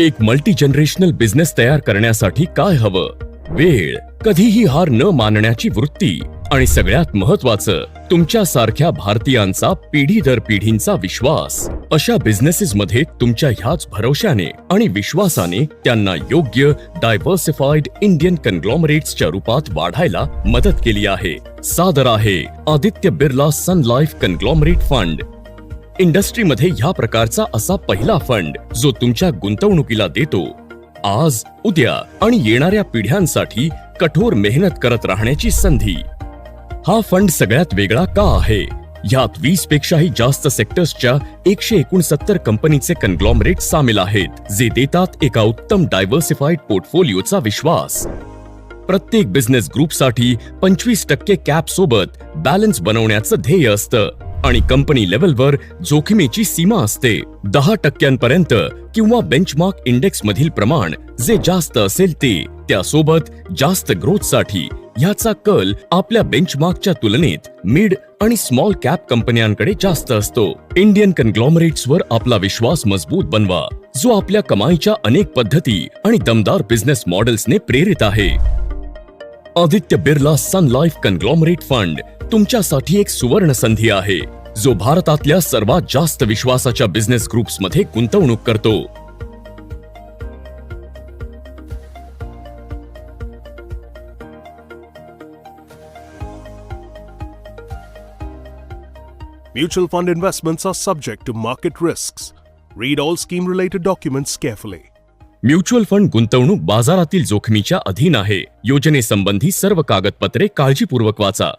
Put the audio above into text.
एक multi generational business तयार करण्यासाठी काय हवं? वेळ. कधीही हार न मानण्याची वृत्ती. आणि सगळ्यात महत्वाचं तुमच्यासारख्या भारतीयांचा पिढी दर पिढींचा विश्वास. अशा बिझनेसेस मध्ये तुमच्या ह्याच भरोशाने आणि विश्वासाने त्यांना योग्य डायव्हर्सिफाईड इंडियन कन्ग्लॉमरेट्सच्या रूपात वाढायला मदत केली आहे. सादर आहे. Aditya Birla Sun Life conglomerate fund इंडस्ट्रीमध्ये ह्या प्रकारचा असा पहिला फंड जो तुमच्या गुंतवणुकीला देतो आज उद्या आणि येणाऱ्या पिढ्यांसाठी कठोर मेहनत करत राहण्याची संधी. हा फंड सगळ्यात वेगळा का आहे? यात वीस पेक्षाही जास्त सेक्टर्सच्या एकशे एकोणसत्तर कंपनीचे कन्ग्लॉमरेट सामील आहेत जे देतात एका उत्तम डायव्हर्सिफाईड पोर्टफोलिओचा विश्वास. प्रत्येक बिझनेस ग्रुपसाठी पंचवीस टक्के कॅप सोबत बॅलन्स बनवण्याचं ध्येय असतं. आणि कंपनी लेवलवर जोखमीची सीमा असते. दहा टक्क्यांपर्यंत किंवा बेंचमार्क इंडेक्स मधील प्रमाण जे जास्त असेल ते त्यासोबत जास्त ग्रोथसाठी ह्याचा कल आपल्या बेंचमार्कच्या तुलनेत मिड आणि स्मॉल कॅप कंपन्यांकडे जास्त असतो. इंडियन कन्ग्लॉमरेट्सवर आपला विश्वास मजबूत बनवा जो आपल्या कमाईच्या अनेक पद्धती आणि दमदार बिझनेस मॉडेल्सने प्रेरित आहे. Aditya Birla Sun Life conglomerate fund तुमच्यासाठी एक सुवर्ण संधी आहे जो भारतातल्या सर्वात जास्त विश्वासाच्या बिझनेस ग्रुप्समध्ये गुंतवणूक करतो Mutual fund investments are subject to market risks. Read all scheme related documents carefully. Mutual fund गुंतवणूक बाजारातील जोखमीच्या अधीन आहे. योजनेसंबंधी सर्व कागदपत्रे काळजीपूर्वक वाचा.